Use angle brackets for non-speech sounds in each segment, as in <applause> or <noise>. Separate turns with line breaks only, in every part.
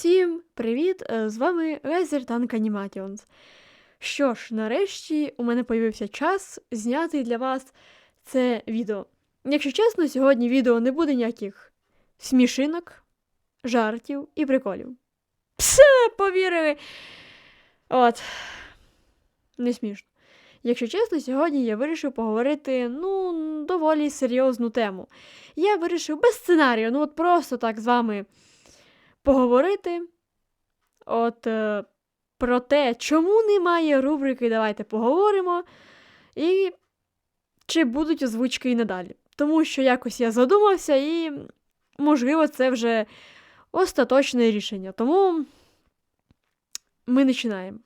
Всім привіт! е, З вами Лезер Танк Animations. Що ж, нарешті у мене появився час зняти для вас це відео. Якщо чесно, сьогодні відео не буде ніяких смішинок, жартів і приколів. Псе, повірили! От. Не смішно. Якщо чесно, сьогодні я вирішив поговорити, ну, доволі серйозну тему. Я вирішив без сценарію, ну от просто так з вами поговорити. От е, про те, чому немає рубрики Давайте поговоримо. І чи будуть озвучки і надалі. Тому що якось я задумався, і, можливо, це вже остаточне рішення. Тому ми починаємо.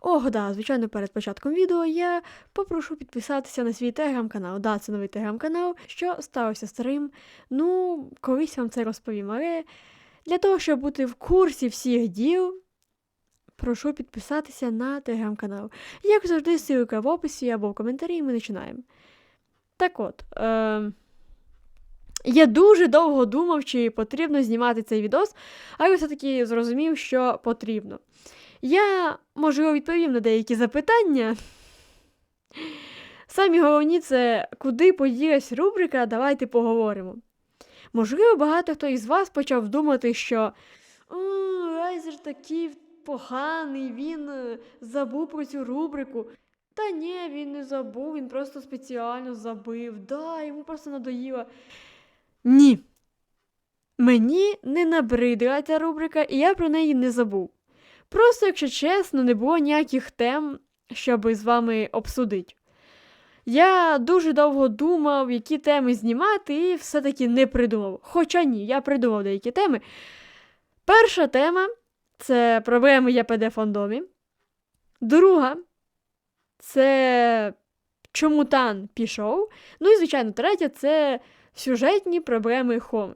Ох, да, звичайно, перед початком відео я попрошу підписатися на свій телеграм-канал. Да, це новий телеграм-канал, що стався старим. Ну, колись вам це розповім, але для того, щоб бути в курсі всіх діл, прошу підписатися на телеграм-канал. Як завжди, ссылка в описі або в коментарі, і ми починаємо. Так от, е- я дуже довго думав, чи потрібно знімати цей відос, але все-таки зрозумів, що потрібно. Я, можливо, відповім на деякі запитання. Самі головні це куди поділась рубрика Давайте поговоримо. Можливо, багато хто із вас почав думати, що Райзер такий поганий, він е, забув про цю рубрику. Та ні, він не забув, він просто спеціально забив. Да, йому просто надоїло. Ні. Мені не набридла ця рубрика, і я про неї не забув. Просто, якщо чесно, не було ніяких тем, щоб з вами обсудити. Я дуже довго думав, які теми знімати, і все-таки не придумав. Хоча ні, я придумав деякі теми. Перша тема це проблеми ЯПД фандомі. Друга це чому Тан пішов. Ну і, звичайно, третя це сюжетні проблеми Хом.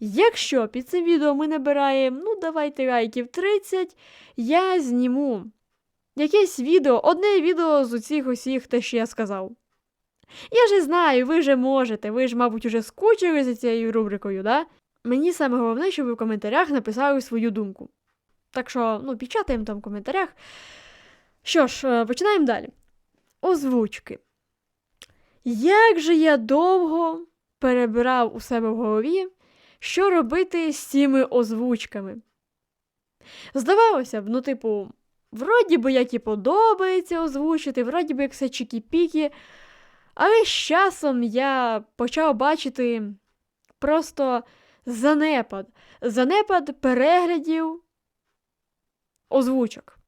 Якщо під цим відео ми набираємо, ну, давайте лайків 30, я зніму якесь відео, одне відео з усіх усіх те, що я сказав. Я ж знаю, ви вже можете, ви ж, мабуть, уже скучили за цією рубрикою, да? Мені саме головне, щоб ви в коментарях написали свою думку. Так що, ну, печатаємо там в коментарях. Що ж, е, починаємо далі. Озвучки. Як же я довго перебирав у себе в голові, що робити з цими озвучками? Здавалося б, ну, типу, вроді би як і подобається озвучити, вроді би як все чікі-пікі, але з часом я почав бачити просто занепад, занепад переглядів озвучок.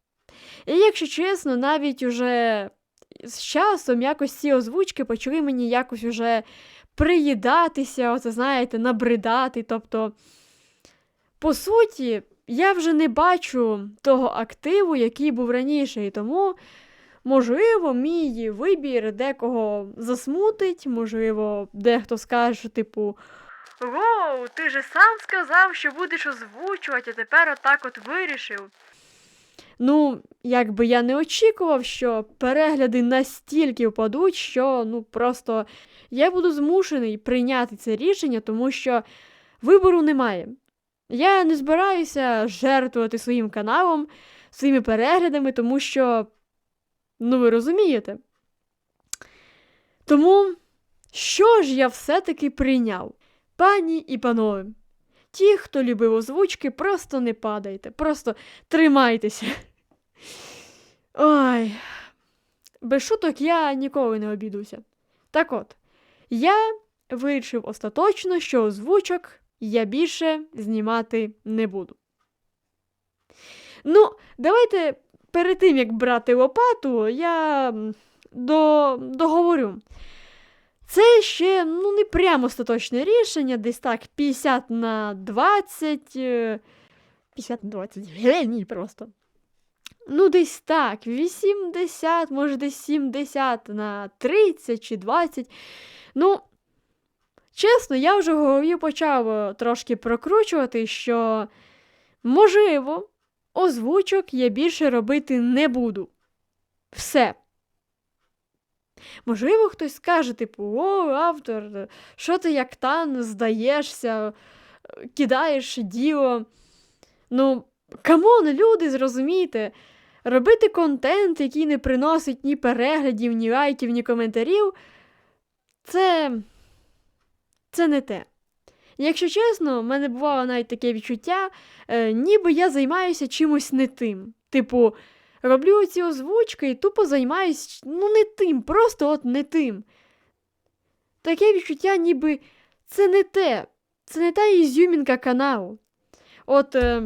І, якщо чесно, навіть уже з часом якось ці озвучки почали мені якось уже приїдатися, оце, знаєте, набридати. Тобто, по суті, я вже не бачу того активу, який був раніше, і тому. Можливо, мій вибір декого засмутить, можливо, дехто скаже, типу. Воу, ти же сам сказав, що будеш озвучувати, а тепер отак от вирішив. Ну, якби я не очікував, що перегляди настільки впадуть, що ну просто я буду змушений прийняти це рішення, тому що вибору немає. Я не збираюся жертвувати своїм каналом, своїми переглядами, тому що. Ну, ви розумієте? Тому, що ж я все-таки прийняв? Пані і панове, ті, хто любив озвучки, просто не падайте, просто тримайтеся. Ой, без шуток я ніколи не обідуся. Так от, я вирішив остаточно, що озвучок я більше знімати не буду. Ну, давайте перед тим, як брати лопату, я до, договорю. Це ще ну, не прямо остаточне рішення, десь так 50 на 20. 50 на 20 геній <laughs> просто. Ну, десь так, 80, може, десь 70 на 30 чи 20. Ну, чесно, я вже в голові почав трошки прокручувати, що, можливо, озвучок я більше робити не буду. Все. Можливо, хтось скаже, типу, о, автор, що ти як тан здаєшся, кидаєш діло. Ну, камон, люди, зрозумійте, робити контент, який не приносить ні переглядів, ні лайків, ні коментарів, це. це не те. Якщо чесно, в мене бувало навіть таке відчуття, е, ніби я займаюся чимось не тим. Типу, роблю ці озвучки і тупо займаюсь ну, не тим, просто от не тим. Таке відчуття, ніби це не те, це не та ізюмінка каналу. От е,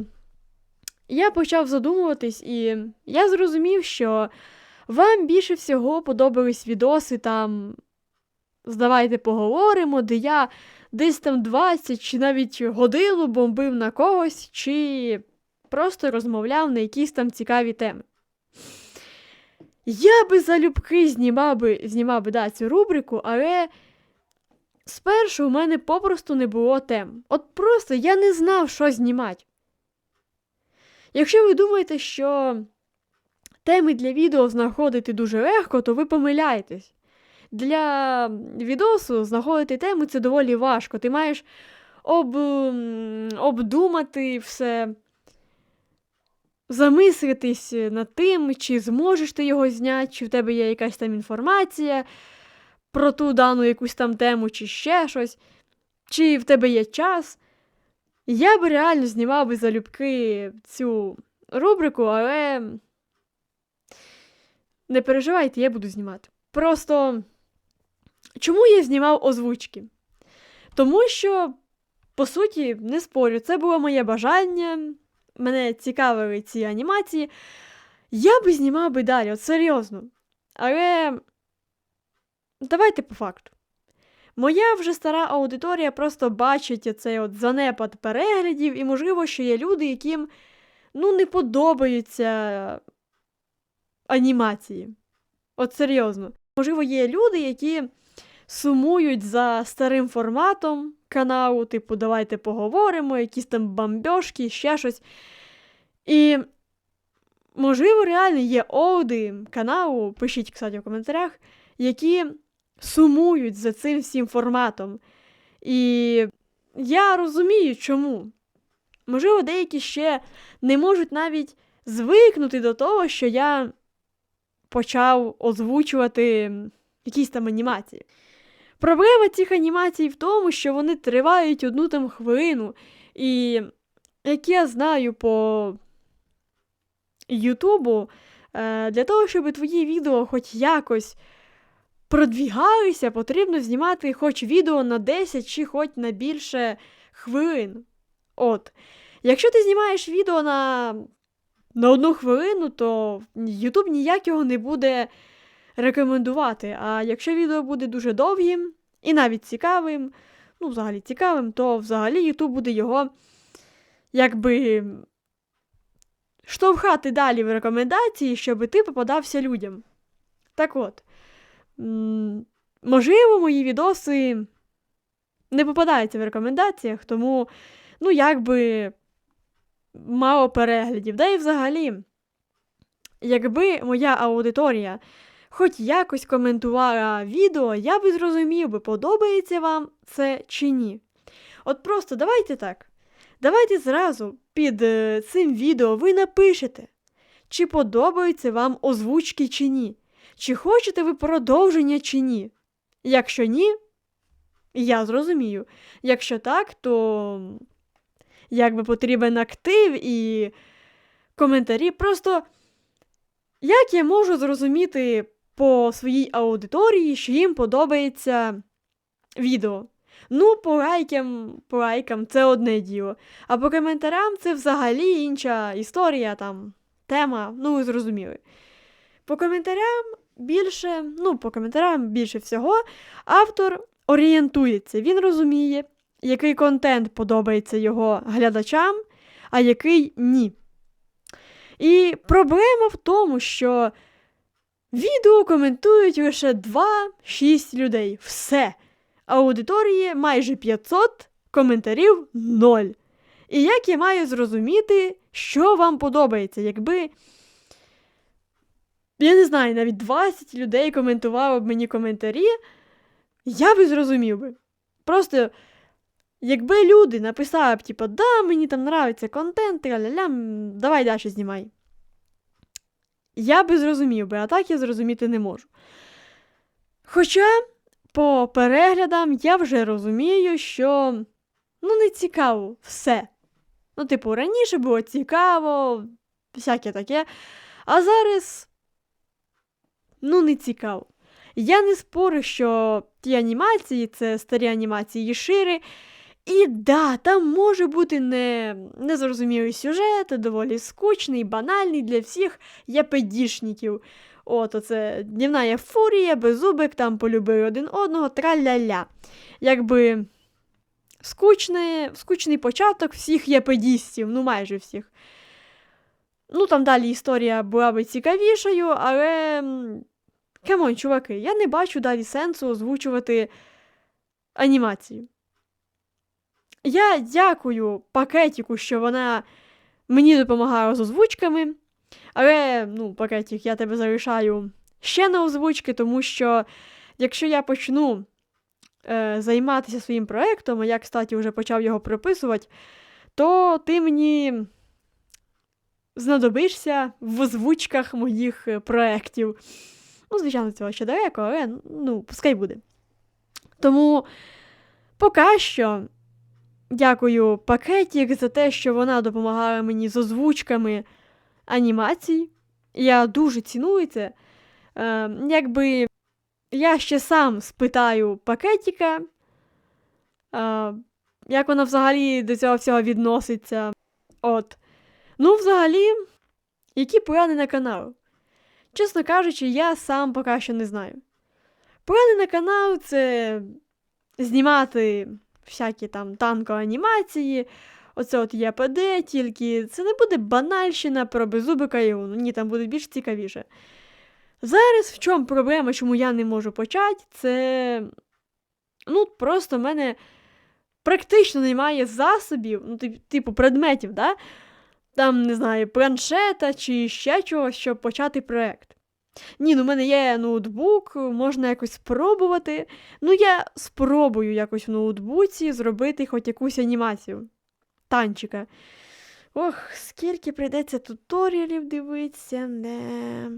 я почав задумуватись, і я зрозумів, що вам більше всього подобались відоси там. Здавайте поговоримо, де я десь там 20 чи навіть годину бомбив на когось, чи просто розмовляв на якісь там цікаві теми. Я би залюбки знімав би, знімав би да, цю рубрику, але спершу у мене попросту не було тем. От просто я не знав, що знімати. Якщо ви думаєте, що теми для відео знаходити дуже легко, то ви помиляєтесь. Для відосу знаходити тему це доволі важко. Ти маєш об, обдумати все, замислитись над тим, чи зможеш ти його зняти, чи в тебе є якась там інформація про ту дану якусь там тему, чи ще щось, чи в тебе є час. Я би реально знімав би залюбки цю рубрику, але не переживайте, я буду знімати. Просто чому я знімав озвучки? Тому що, по суті, не спорю, це було моє бажання, мене цікавили ці анімації. Я би знімав би далі, от серйозно. Але давайте по факту. Моя вже стара аудиторія просто бачить оцей от занепад переглядів, і, можливо, що є люди, яким ну, не подобаються анімації. От серйозно. Можливо, є люди, які сумують за старим форматом каналу, типу, давайте поговоримо, якісь там бамбьошки, ще щось. І, можливо, реально є оди каналу, пишіть, кстати, в коментарях, які сумують за цим всім форматом. І я розумію, чому. Можливо, деякі ще не можуть навіть звикнути до того, що я почав озвучувати якісь там анімації. Проблема цих анімацій в тому, що вони тривають одну там хвилину. І, як я знаю по Ютубу, е, для того, щоб твої відео хоч якось продвігалися, потрібно знімати хоч відео на 10 чи хоч на більше хвилин. От. Якщо ти знімаєш відео на на одну хвилину, то YouTube ніяк його не буде рекомендувати. А якщо відео буде дуже довгим і навіть цікавим, ну, взагалі цікавим, то взагалі YouTube буде його якби штовхати далі в рекомендації, щоб ти попадався людям. Так от, можливо, мої відоси не попадаються в рекомендаціях, тому, ну, якби мало переглядів. Да і взагалі, якби моя аудиторія хоч якось коментувала відео, я би зрозумів би, подобається вам це чи ні. От просто давайте так. Давайте зразу під е, цим відео ви напишете, чи подобаються вам озвучки чи ні. Чи хочете ви продовження чи ні? Якщо ні, я зрозумію. Якщо так, то якби потрібен актив і коментарі. Просто як я можу зрозуміти по своїй аудиторії, що їм подобається відео? Ну, по лайкам, по лайкам це одне діло. А по коментарям це взагалі інша історія, там, тема, ну ви зрозуміли. По коментарям більше, ну, по коментарям більше всього, автор орієнтується, він розуміє, який контент подобається його глядачам, а який ні. І проблема в тому, що відео коментують лише 2-6 людей. Все. Аудиторії майже 500, коментарів 0. І як я маю зрозуміти, що вам подобається, якби. Я не знаю, навіть 20 людей коментувало б мені коментарі, я би зрозумів би. Просто якби люди написали б, типу, да, мені там нравиться контент, ля-ля-ля, давай далі знімай. Я би зрозумів би, а так я зрозуміти не можу. Хоча по переглядам я вже розумію, що ну, не цікаво все. Ну, типу, раніше було цікаво, всяке таке, а зараз ну, не цікаво. Я не спорю, що ті анімації, це старі анімації шири. І да, там може бути не, незрозумілий сюжет, доволі скучний, банальний для всіх єпедішників. От оце днівна є фурія, беззубик, там полюбили один одного, траля-ля. Якби скучний, скучний початок всіх єпедістів, ну майже всіх. Ну, там далі історія була би цікавішою, але. Камон, чуваки, я не бачу далі сенсу озвучувати анімацію. Я дякую пакетіку, що вона мені допомагає з озвучками. Але, ну, пакетик, я тебе залишаю ще на озвучки, тому що якщо я почну е, займатися своїм проєктом, а я, кстати, вже почав його прописувати, то ти мені знадобишся в озвучках моїх е, проєктів. Ну, звичайно, цього ще далеко, але ну, пускай буде. Тому поки що дякую пакетік за те, що вона допомагала мені з озвучками анімацій. Я дуже ціную це. Е, якби я ще сам спитаю пакетіка, е, як вона взагалі до цього всього відноситься. От. Ну, взагалі, які плани на канал? Чесно кажучи, я сам поки що не знаю. Плани на канал це знімати всякі там танко-анімації, оце от ЄПД, тільки це не буде банальщина про беззубика і ні, там буде більш цікавіше. Зараз в чому проблема, чому я не можу почати, це. Ну, просто в мене практично немає засобів, ну, типу предметів, да? там, не знаю, планшета чи ще чогось, щоб почати проект. Ні, ну в мене є ноутбук, можна якось спробувати. Ну, я спробую якось в ноутбуці зробити хоч якусь анімацію. Танчика. Ох, скільки прийдеться туторіалів дивитися, не.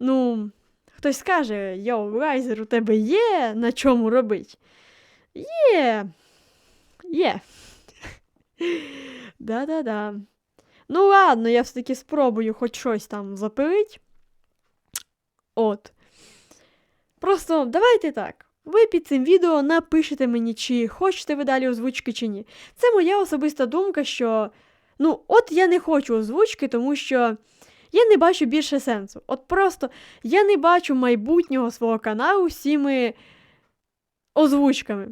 Ну, хтось скаже, йоу, Райзер, у тебе є на чому робити? Є. Є. <laughs> Да-да-да. Ну, ладно, я все-таки спробую хоч щось там запилить. От. Просто давайте так. Ви під цим відео напишете мені, чи хочете ви далі озвучки, чи ні. Це моя особиста думка, що. Ну, от я не хочу озвучки, тому що я не бачу більше сенсу. От просто я не бачу майбутнього свого каналу всіми озвучками.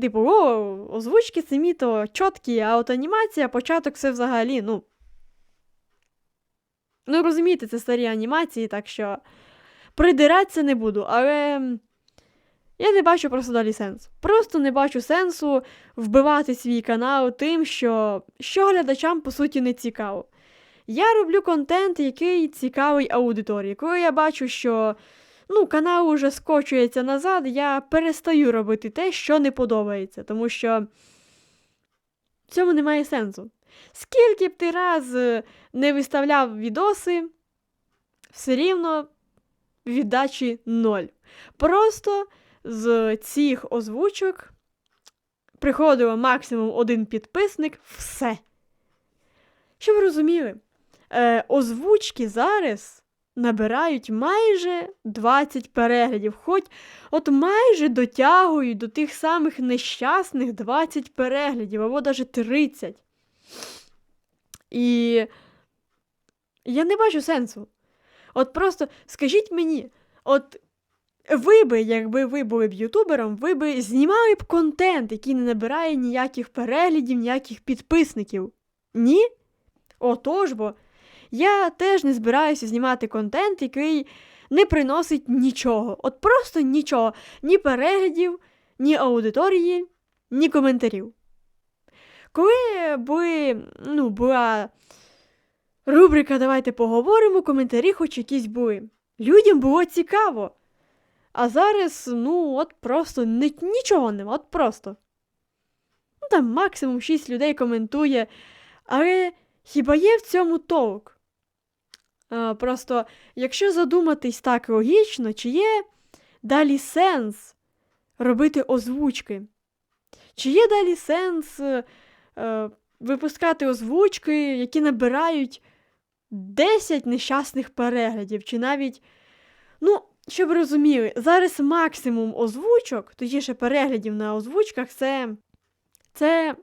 Типу, о, озвучки самі то чіткі, а от анімація, початок це взагалі, ну. Ну, розумієте, це старі анімації, так що придиратися не буду, але я не бачу просто далі сенсу. Просто не бачу сенсу вбивати свій канал тим, що, що глядачам по суті не цікаво. Я роблю контент, який цікавий аудиторії. Коли я бачу, що ну, канал уже скочується назад, я перестаю робити те, що не подобається, тому що в цьому немає сенсу. Скільки б ти раз не виставляв відоси, все рівно віддачі ноль. Просто з цих озвучок приходило максимум один підписник, все. Щоб ви розуміли, е, озвучки зараз набирають майже 20 переглядів, хоч от майже дотягують до тих самих нещасних 20 переглядів, або навіть 30. І я не бачу сенсу. От просто скажіть мені, от ви би, якби ви були б ютубером, ви би знімали б контент, який не набирає ніяких переглядів, ніяких підписників. Ні? Отож бо. Я теж не збираюся знімати контент, який не приносить нічого. От просто нічого. Ні переглядів, ні аудиторії, ні коментарів. Коли були, ну, була рубрика Давайте поговоримо, коментарі хоч якісь були. Людям було цікаво. А зараз, ну, от просто ни- нічого нема, от просто. там максимум 6 людей коментує. Але хіба є в цьому толк? А, просто, якщо задуматись так логічно, чи є далі сенс робити озвучки? Чи є далі сенс е, е, випускати озвучки, які набирають 10 нещасних переглядів, чи навіть. Ну, щоб розуміли, зараз максимум озвучок, точніше переглядів на озвучках, це, це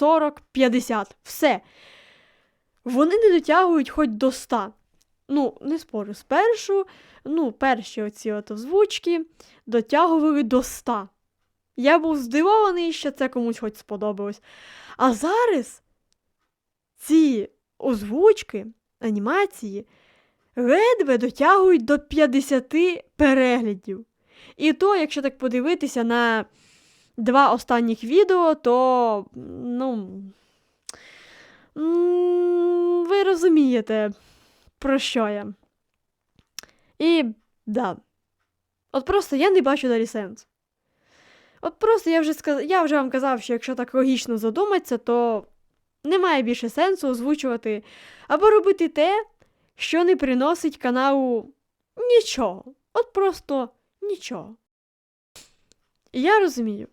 40-50. Все. Вони не дотягують хоч до 100. Ну, не спорю, спершу, ну, перші оці от озвучки дотягували до 100. Я був здивований, що це комусь хоч сподобалось. А зараз ці озвучки, анімації ледве дотягують до 50 переглядів. І то, якщо так подивитися на два останніх відео, то, ну. Ви розумієте, про що я. І да. От просто я не бачу далі сенсу. От просто я вже сказ... я вже вам казав, що якщо так логічно задуматися, то немає більше сенсу озвучувати або робити те, що не приносить каналу нічого. От просто нічого. Я розумію,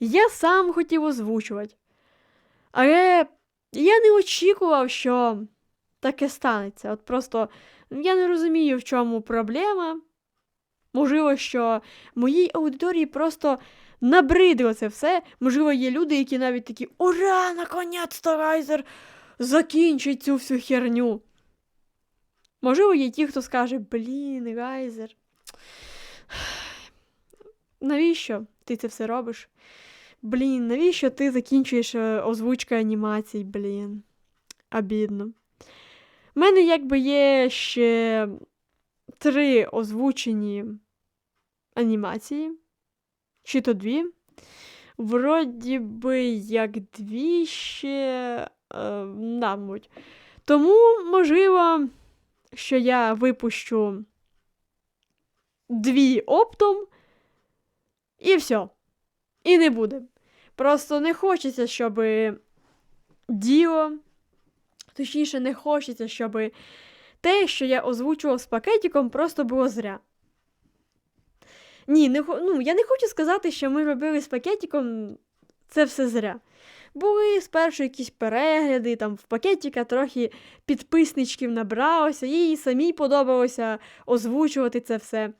я сам хотів озвучувати. Але я не очікував, що таке станеться. От просто я не розумію, в чому проблема. Можливо, що моїй аудиторії просто набридло це все. Можливо, є люди, які навіть такі Ура! Наконець-то Райзер закінчить цю всю херню. Можливо, є ті, хто скаже, блін, Райзер. Навіщо ти це все робиш? Блін, навіщо ти закінчуєш е, озвучка анімацій, блін. Обідно. У мене якби є ще три озвучені анімації, чи то дві. Вроді би, як дві ще, е, мабуть. Тому, можливо, що я випущу дві оптом, і все. І не буде. Просто не хочеться, щоб діло, точніше, не хочеться, щоб те, що я озвучував з пакетиком, просто було зря. Ні, не, ну, я не хочу сказати, що ми робили з пакетиком це все зря. Були спершу якісь перегляди, там в пакетика трохи підписничків набралося, їй самій подобалося озвучувати це все.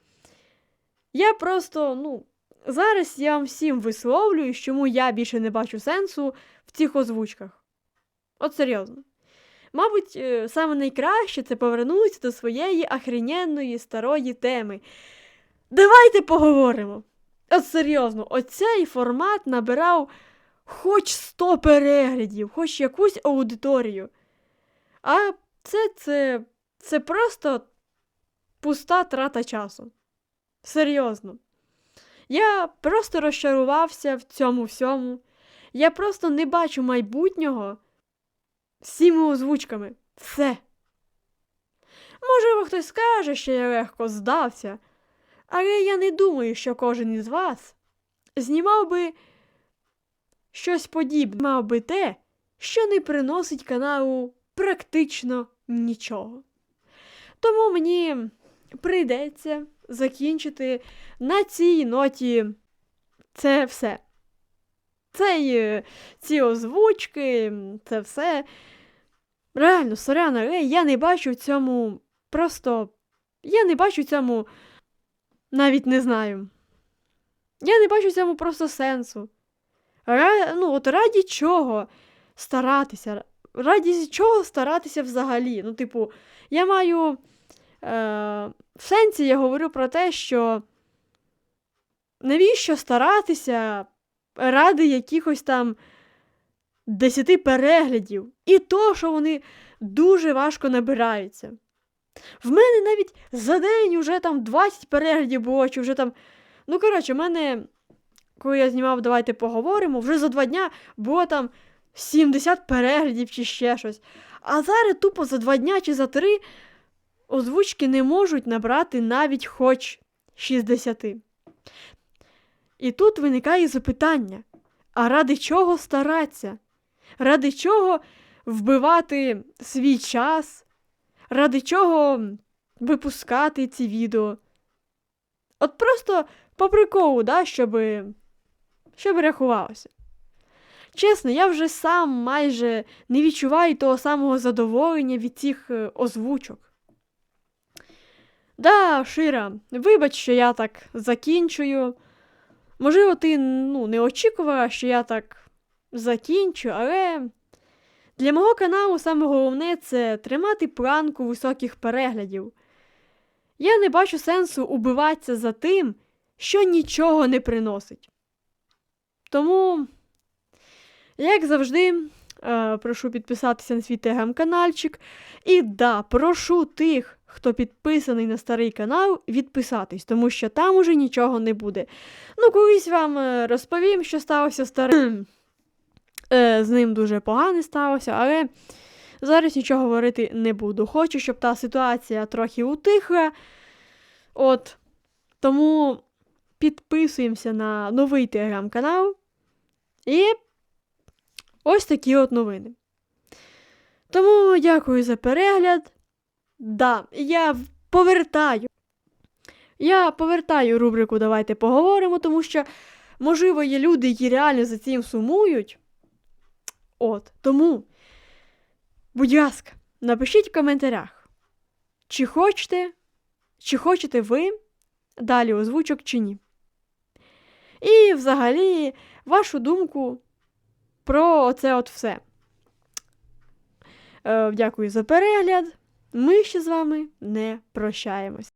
Я просто, ну, зараз я вам всім висловлюю, чому я більше не бачу сенсу в цих озвучках. От серйозно. Мабуть, е, саме найкраще це повернутися до своєї охрененної старої теми. Давайте поговоримо. От серйозно, оцей формат набирав хоч 100 переглядів, хоч якусь аудиторію. А це, це, це просто пуста трата часу. Серйозно. Я просто розчарувався в цьому всьому. Я просто не бачу майбутнього цими озвучками. Все. Можливо, хтось скаже, що я легко здався, але я не думаю, що кожен із вас знімав би щось подібне, мав би те, що не приносить каналу практично нічого. Тому мені прийдеться закінчити на цій ноті це все. Це е, ці озвучки, це все. Реально, соряна, але я не бачу в цьому просто. Я не бачу в цьому навіть не знаю. Я не бачу цьому просто сенсу. Ра... Ну, от раді чого старатися? Раді чого старатися взагалі? Ну, типу, я маю. Е... В сенсі я говорю про те, що навіщо старатися ради якихось там 10 переглядів, і то, що вони дуже важко набираються. В мене навіть за день вже там 20 переглядів було, чи вже там. Ну, коротше, в мене, коли я знімав, давайте поговоримо, вже за два дня було там 70 переглядів чи ще щось. А зараз тупо за два дня чи за три озвучки не можуть набрати навіть хоч 60. І тут виникає запитання: А ради чого старатися? Ради чого вбивати свій час? Ради чого випускати ці відео? От просто по приколу, да, щоб, щоб рахувалося. Чесно, я вже сам майже не відчуваю того самого задоволення від цих е, озвучок. Да, Шира, вибач, що я так закінчую. Можливо, ти ну, не очікувала, що я так закінчу, але для мого каналу саме головне це тримати планку високих переглядів. Я не бачу сенсу убиватися за тим, що нічого не приносить. Тому, як завжди, е, прошу підписатися на свій телеграм-канальчик. І да, прошу тих, хто підписаний на старий канал, відписатись, тому що там уже нічого не буде. Ну, колись вам е, розповім, що сталося старим. Е, з ним дуже погано сталося, але зараз нічого говорити не буду. Хочу, щоб та ситуація трохи утихла. От. Тому підписуємося на новий телеграм-канал. І ось такі от новини. Тому дякую за перегляд. Да, я повертаю. Я повертаю рубрику Давайте поговоримо, тому що, можливо, є люди, які реально за цим сумують. От, тому, будь ласка, напишіть в коментарях, чи хочете, чи хочете ви далі озвучок чи ні. І взагалі вашу думку про це от все. Е, дякую за перегляд. Ми ще з вами не прощаємось.